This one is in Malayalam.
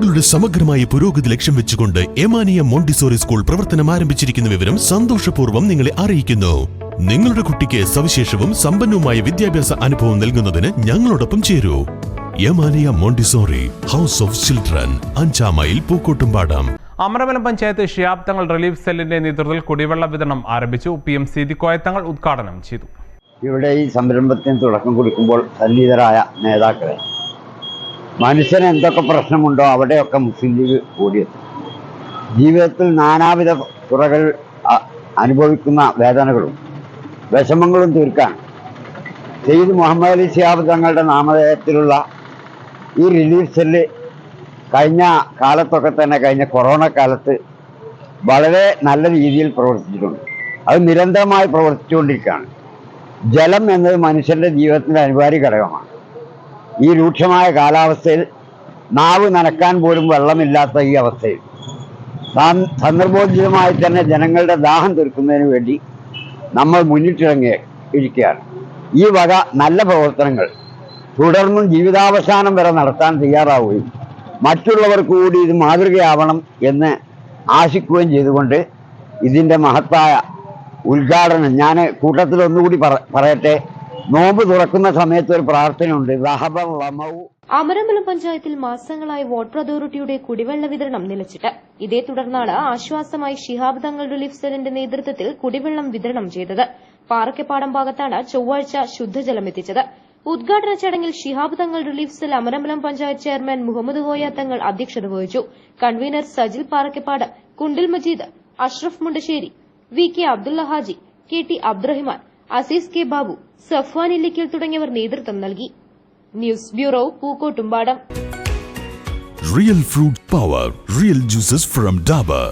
കുട്ടികളുടെ സമഗ്രമായ പുരോഗതി ലക്ഷ്യം വെച്ചുകൊണ്ട് എമാനിയ മോണ്ടിസോറി സ്കൂൾ പ്രവർത്തനം ആരംഭിച്ചിരിക്കുന്ന വിവരം സന്തോഷപൂർവം നിങ്ങളെ അറിയിക്കുന്നു. നിങ്ങളുടെ കുട്ടിക്ക് സവിശേഷവും സമ്പന്നവുമായ വിദ്യാഭ്യാസ അനുഭവം നൽകുന്നതിന് ഞങ്ങളോടൊപ്പം ചേരൂ. Yamaniya Montessori house of children അഞ്ചാം മൈൽ പൂക്കോട്ടുംപാടം. അമരവലം പഞ്ചായത്ത് ഷിയാബ് തങ്ങൾ റിലീഫ് സെല്ലിന്റെ നേതൃത്വത്തിൽ കുടിവെള്ള വിതരണം ആരംഭിച്ചു. പി എം സി തങ്ങൾ ഉദ്ഘാടനം ചെയ്തു. ഇവിടെ ഈ സംരംഭത്തിന് തുടക്കം കുറിക്കുമ്പോൾ സന്നിഹിതരായ നേതാക്കളെ മനുഷ്യന് എന്തൊക്കെ പ്രശ്നമുണ്ടോ അവിടെയൊക്കെ മുസ്ലിം ലീഗ് കൂടിയെത്തും ജീവിതത്തിൽ നാനാവിധ തുറകൾ അനുഭവിക്കുന്ന വേദനകളും വിഷമങ്ങളും തീർക്കാൻ സെയ്ദ് മുഹമ്മദ് അലി ഷിയാബ് തങ്ങളുടെ നാമധേയത്തിലുള്ള ഈ റിലീഫ് സെല്ല് കഴിഞ്ഞ കാലത്തൊക്കെ തന്നെ കഴിഞ്ഞ കൊറോണ കാലത്ത് വളരെ നല്ല രീതിയിൽ പ്രവർത്തിച്ചിട്ടുണ്ട്. അത് നിരന്തരമായി പ്രവർത്തിച്ചുകൊണ്ടിരിക്കുകയാണ്. ജലം എന്നത് മനുഷ്യന്റെ ജീവിതത്തിന്റെ അനിവാര്യ ഘടകമാണ്. ഈ രൂക്ഷമായ കാലാവസ്ഥയിൽ നാവ് നനക്കാൻ പോലും വെള്ളമില്ലാത്ത ഈ അവസ്ഥയിൽ. സന്ദർഭോചിതമായി തന്നെ ജനങ്ങളുടെ ദാഹം തീർക്കുന്നതിന് വേണ്ടി നമ്മൾ മുന്നിട്ടിറങ്ങി ഇരിക്കുകയാണ്. ഈ വക നല്ല പ്രവർത്തനങ്ങൾ തുടർന്നും ജീവിതാവസാനം വരെ നടത്താൻ തയ്യാറാവുകയും മറ്റുള്ളവർക്ക് കൂടി ഇത് മാതൃകയാവണം എന്ന് ആശിക്കുകയും ചെയ്തുകൊണ്ട് ഇതിന്റെ മഹത്തായ ഉദ്ഘാടനം ഞാൻ കൂട്ടത്തിൽ ഒന്നുകൂടി പറ- പറയട്ടെ. നോമ്പ് തുറക്കുന്ന സമയത്ത് ഒരു പ്രാർത്ഥനയുണ്ട്. അമരമ്പലം പഞ്ചായത്തിൽ മാസങ്ങളായി വാട്ടർ അതോറിറ്റിയുടെ കുടിവെള്ള വിതരണം നിലച്ചിട്ട്. ഇതേ തുടർന്നാണ് ആശ്വാസമായി ശിഹാബ് തങ്ങൾ റിലീഫ് സെല്ലിന്റെ നേതൃത്വത്തിൽ കുടിവെള്ളം വിതരണം ചെയ്തത്. പാറക്കപ്പാടം ഭാഗത്താണ് ചൊവ്വാഴ്ച ശുദ്ധജലം എത്തിച്ചത്. ഉദ്ഘാടന ചടങ്ങിൽ Shihab Thangal relief cell Amarambalam panchayat chairman Muhammad Hoya Thangal അധ്യക്ഷത വഹിച്ചു. Convener Sajil Parakkappad Kundil Majeed Ashraf Mundassery V K Abdulla Haji K T Abdurahiman Azeez K Babu Safwan Illikkal തുടങ്ങിയവർ നേതൃത്വം നൽകി. News bureau Pookkottumpadam. Real fruit power real juices from Dabur